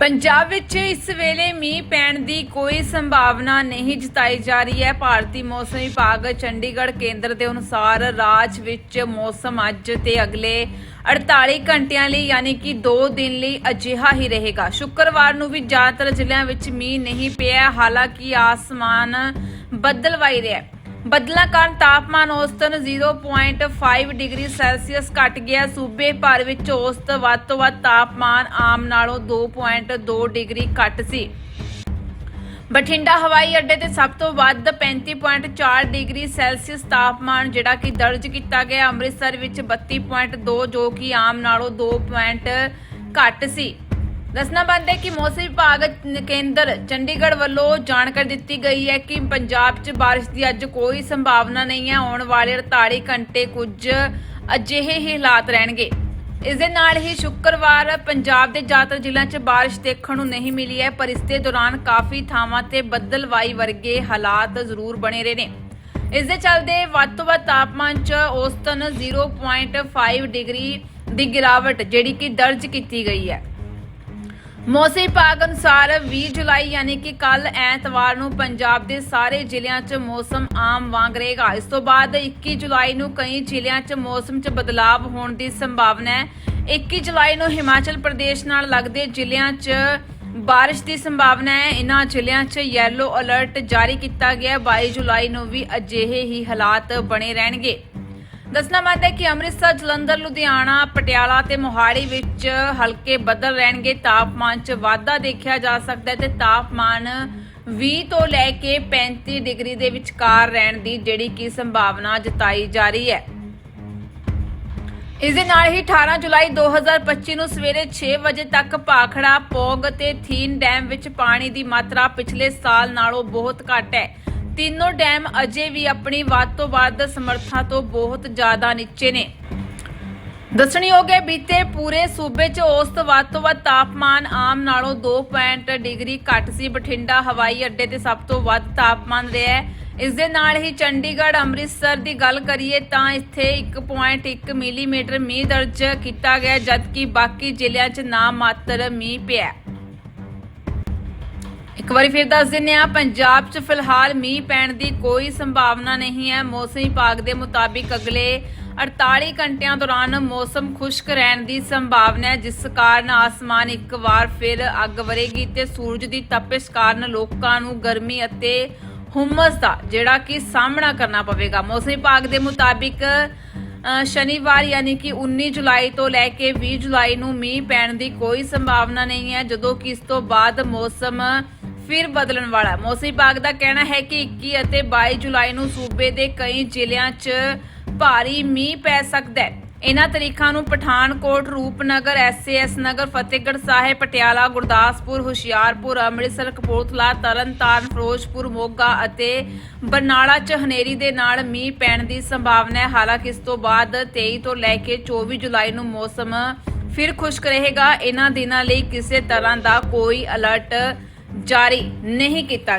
ਪੰਜਾਬ ਵਿੱਚ ਇਸ ਵੇਲੇ ਮੀਂਹ ਪੈਣ ਦੀ ਕੋਈ ਸੰਭਾਵਨਾ ਨਹੀਂ ਜਤਾਈ ਜਾ ਰਹੀ ਹੈ। ਭਾਰਤੀ ਮੌਸਮ ਵਿਭਾਗ ਚੰਡੀਗੜ੍ਹ ਕੇਂਦਰ ਦੇ ਅਨੁਸਾਰ ਰਾਜ ਵਿੱਚ ਮੌਸਮ ਅੱਜ ਤੇ ਅਗਲੇ 48 ਘੰਟਿਆਂ ਲਈ ਯਾਨੀ ਕਿ 2 ਦਿਨ ਲਈ ਅਜਿਹਾ ਹੀ ਰਹੇਗਾ। ਸ਼ੁੱਕਰਵਾਰ ਨੂੰ ਵੀ ਜ਼ਿਆਦਾਤਰ ਜ਼ਿਲ੍ਹਿਆਂ ਵਿੱਚ ਮੀਂਹ ਨਹੀਂ ਪਿਆ, ਹਾਲਾਂਕਿ ਆਸਮਾਨ ਬੱਦਲਵਾਈ ਰਿਹਾ ਬਦਲਾਂ ਕਾਰਨ ਤਾਪਮਾਨ ਔਸਤਨ 0.5 ਡਿਗਰੀ ਸੈਲਸੀਅਸ ਘਟ ਗਿਆ। ਸੂਬੇ ਭਰ ਵਿੱਚ ਔਸਤ ਵੱਧ ਤੋਂ ਵੱਧ ਤਾਪਮਾਨ ਆਮ ਨਾਲੋਂ 2.2 ਡਿਗਰੀ ਘੱਟ ਸੀ। ਬਠਿੰਡਾ ਹਵਾਈ ਅੱਡੇ ਤੇ ਸਭ ਤੋਂ ਵੱਧ 35.4 ਡਿਗਰੀ ਸੈਲਸੀਅਸ ਤਾਪਮਾਨ ਜਿਹੜਾ ਕਿ ਦਰਜ ਕੀਤਾ ਗਿਆ। ਅੰਮ੍ਰਿਤਸਰ ਵਿੱਚ 32.2 ਜੋ ਕਿ ਆਮ ਨਾਲੋਂ 2 ਪੁਆਇੰਟ ਘੱਟ ਸੀ। ਦੱਸਣਾ ਬੰਦ ਕਿ ਮੌਸਮ ਵਿਭਾਗ ਕੇਂਦਰ ਚੰਡੀਗੜ੍ਹ ਵੱਲੋਂ ਜਾਣਕਾਰੀ ਦਿੱਤੀ ਗਈ ਹੈ ਕਿ ਪੰਜਾਬ 'ਚ ਬਾਰਿਸ਼ ਦੀ ਅੱਜ ਕੋਈ ਸੰਭਾਵਨਾ ਨਹੀਂ ਹੈ। ਆਉਣ ਵਾਲੇ 48 ਘੰਟੇ ਕੁਝ ਅਜਿਹੇ ਹੀ ਹਾਲਾਤ ਰਹਿਣਗੇ। ਇਸ ਦੇ ਨਾਲ ਹੀ ਸ਼ੁੱਕਰਵਾਰ ਪੰਜਾਬ ਦੇ ਜ਼ਿਆਦਾਤਰ ਜ਼ਿਲ੍ਹਿਆਂ 'ਚ ਬਾਰਿਸ਼ ਦੇਖਣ ਨੂੰ ਨਹੀਂ ਮਿਲੀ ਹੈ, ਪਰ ਇਸ ਦੇ ਦੌਰਾਨ ਕਾਫੀ ਥਾਵਾਂ ਤੇ ਬੱਦਲਵਾਈ ਵਰਗੇ ਹਾਲਾਤ ਜ਼ਰੂਰ ਬਣੇ ਰਹੇ ਨੇ। ਇਸ ਦੇ ਚੱਲਦੇ ਵੱਧ ਤੋਂ ਵੱਧ ਤਾਪਮਾਨ 'ਚ ਔਸਤਨ 0.5 ਡਿਗਰੀ ਦੀ ਗਿਰਾਵਟ, ਜਿਹੜੀ ਕਿ ਦਰਜ ਕੀਤੀ ਗਈ ਹੈ। ਮੌਸਮ ਵਿਭਾਗ ਅਨੁਸਾਰ 20 ਜੁਲਾਈ ਯਾਨੀ ਕਿ ਕੱਲ ਐਤਵਾਰ ਨੂੰ ਪੰਜਾਬ ਦੇ ਸਾਰੇ ਜ਼ਿਲ੍ਹਿਆਂ 'ਚ ਮੌਸਮ ਆਮ ਵਾਂਗ ਰਹੇਗਾ। ਇਸ ਤੋਂ ਬਾਅਦ 21 ਜੁਲਾਈ ਨੂੰ ਕਈ ਜ਼ਿਲ੍ਹਿਆਂ 'ਚ ਮੌਸਮ 'ਚ ਬਦਲਾਅ ਹੋਣ ਦੀ ਸੰਭਾਵਨਾ ਹੈ। 21 ਜੁਲਾਈ ਨੂੰ ਹਿਮਾਚਲ ਪ੍ਰਦੇਸ਼ ਨਾਲ ਲੱਗਦੇ ਜ਼ਿਲ੍ਹਿਆਂ 'ਚ ਬਾਰਿਸ਼ ਦੀ ਸੰਭਾਵਨਾ ਹੈ। ਇਹਨਾਂ ਜ਼ਿਲ੍ਹਿਆਂ 'ਚ ਯੈਲੋ ਅਲਰਟ ਜਾਰੀ ਕੀਤਾ ਗਿਆ ਹੈ। 22 ਜੁਲਾਈ ਨੂੰ ਵੀ ਅਜਿਹੇ ਹੀ ਹਾਲਾਤ ਬਣੇ ਰਹਿਣਗੇ। ਦੱਸਣਾ ਮੰਦ ਕਿ ਅੰਮ੍ਰਿਤਸਰ, ਜਲੰਧਰ, ਲੁਧਿਆਣਾ, ਪਟਿਆਲਾ ਤੇ ਮੋਹਾਲੀ ਵਿੱਚ ਹਲਕੇ ਬੱਦਲ ਰਹਿਣਗੇ। ਤਾਪਮਾਨ 'ਚ ਵਾਧਾ ਦੇਖਿਆ ਜਾ ਸਕਦਾ ਹੈ ਤੇ ਤਾਪਮਾਨ 20 ਤੋਂ ਲੈ ਕੇ 35 ਡਿਗਰੀ ਦੇ ਵਿਚਕਾਰ ਰਹਿਣ ਦੀ ਜਿਹੜੀ ਕਿ ਸੰਭਾਵਨਾ ਜਤਾਈ ਜਾ ਰਹੀ ਹੈ। ਇਸ ਦੇ ਨਾਲ ਹੀ 18 ਜੁਲਾਈ 2025 ਨੂੰ ਸਵੇਰੇ 6 ਵਜੇ ਤੱਕ ਭਾਖੜਾ, ਪੌਗ ਤੇ ਥੀਨ ਡੈਮ ਵਿੱਚ ਪਾਣੀ ਦੀ ਮਾਤਰਾ ਪਿਛਲੇ ਸਾਲ ਨਾਲੋਂ ਬਹੁਤ ਘੱਟ ਹੈ। ਤਿੰਨੋਂ ਡੈਮ ਅਜੇ ਵੀ ਆਪਣੀ ਵੱਧ ਤੋਂ ਵੱਧ ਸਮਰੱਥਾ ਤੋਂ ਬਹੁਤ ਜ਼ਿਆਦਾ ਨੀਚੇ ਨੇ। ਦੱਸਣਯੋਗ ਹੈ, ਬੀਤੇ ਪੂਰੇ ਸੂਬੇ 'ਚ ਔਸਤ ਵੱਧ ਤੋਂ ਵੱਧ ਤਾਪਮਾਨ ਆਮ ਨਾਲੋਂ 2 ਡਿਗਰੀ ਘੱਟ ਸੀ। ਬਠਿੰਡਾ, ਹਵਾਈ ਅੱਡੇ ਤੇ ਸਭ ਤੋਂ ਵੱਧ ਤਾਪਮਾਨ ਰਿਹਾ ਹੈ। ਇਸ ਦੇ ਨਾਲ ਹੀ ਚੰਡੀਗੜ੍ਹ, ਅੰਮ੍ਰਿਤਸਰ ਦੀ ਗੱਲ ਕਰੀਏ ਤਾਂ ਇੱਥੇ 1.1 ਮਿਲੀਮੀਟਰ ਮੀਂਹ ਦਰਜ ਕੀਤਾ ਗਿਆ, ਜਦਕਿ ਬਾਕੀ ਜ਼ਿਲ੍ਹਿਆਂ 'ਚ ਨਾ ਮਾਤਰ ਮੀਂਹ ਪਿਆ। ਇੱਕ ਵਾਰੀ ਫਿਰ ਦੱਸ ਦਿੰਨੇ ਆ ਪੰਜਾਬ 'ਚ ਫਿਲਹਾਲ ਮੀਂਹ ਪੈਣ ਦੀ ਕੋਈ ਸੰਭਾਵਨਾ ਨਹੀਂ ਹੈ। ਮੌਸਮ ਵਿਭਾਗ ਦੇ ਮੁਤਾਬਿਕ ਅਗਲੇ 48 ਘੰਟਿਆਂ ਦੌਰਾਨ ਮੌਸਮ ਖੁਸ਼ਕ ਰਹਿਣ ਦੀ ਸੰਭਾਵਨਾ ਹੈ, ਜਿਸ ਕਾਰਨ ਆਸਮਾਨ ਇੱਕ ਵਾਰ ਫਿਰ ਅੱਗ ਵਰੇਗੀ ਤੇ ਸੂਰਜ ਦੀ ਤਪਸ਼ ਕਾਰਨ ਲੋਕਾਂ ਨੂੰ ਗਰਮੀ ਅਤੇ ਹੁਮਸ ਦਾ ਜਿਹੜਾ ਕਿ ਸਾਹਮਣਾ ਕਰਨਾ ਪਵੇਗਾ। ਮੌਸਮ ਵਿਭਾਗ ਦੇ ਮੁਤਾਬਿਕ ਸ਼ਨੀਵਾਰ ਯਾਨੀ ਕਿ 19 ਜੁਲਾਈ ਤੋਂ ਲੈ ਕੇ 20 ਜੁਲਾਈ ਨੂੰ ਮੀਂਹ ਪੈਣ ਦੀ ਕੋਈ ਸੰਭਾਵਨਾ ਨਹੀਂ ਹੈ। ਜਦੋਂ ਕਿ ਇਸ ਤੋਂ ਬਾਅਦ ਮੌਸਮ ਫਿਰ ਬਦਲਣ ਵਾਲਾ ਮੌਸਮ ਵਿਭਾਗ ਦਾ ਕਹਿਣਾ ਹੈ ਕਿ 21 ਅਤੇ 22 ਜੁਲਾਈ ਨੂੰ ਸੂਬੇ ਦੇ ਕਈ ਜ਼ਿਲ੍ਹਿਆਂ 'ਚ ਭਾਰੀ ਮੀਂਹ ਪੈ ਸਕਦਾ ਹੈ। ਇਹਨਾਂ ਤਰੀਕਾਂ ਨੂੰ ਪਠਾਨਕੋਟ, ਰੂਪਨਗਰ, ਐਸਏਐਸ ਨਗਰ, ਫਤਿਹਗੜ੍ਹ ਸਾਹਿਬ, ਪਟਿਆਲਾ, ਗੁਰਦਾਸਪੁਰ, ਹੁਸ਼ਿਆਰਪੁਰ, ਅੰਮ੍ਰਿਤਸਰ, ਕਪੂਰਥਲਾ, ਤਰਨਤਾਰਨ, ਫਿਰੋਜ਼ਪੁਰ, ਮੋਗਾ ਅਤੇ ਬਰਨਾਲਾ 'ਚ ਹਨੇਰੀ ਦੇ ਨਾਲ ਮੀਂਹ ਪੈਣ ਦੀ ਸੰਭਾਵਨਾ ਹੈ। ਹਾਲਾਂਕਿ ਇਸ ਤੋਂ ਬਾਅਦ 23 ਤੋਂ ਲੈ ਕੇ 24 ਜੁਲਾਈ ਨੂੰ ਮੌਸਮ ਫਿਰ ਖੁਸ਼ਕ ਰਹੇਗਾ। ਇਹਨਾਂ ਦਿਨਾਂ ਲਈ ਕਿਸੇ ਤਰ੍ਹਾਂ ਦਾ ਕੋਈ ਅਲਰਟ ਜਾਰੀ ਨਹੀਂ ਕੀਤਾ ਗਿਆ।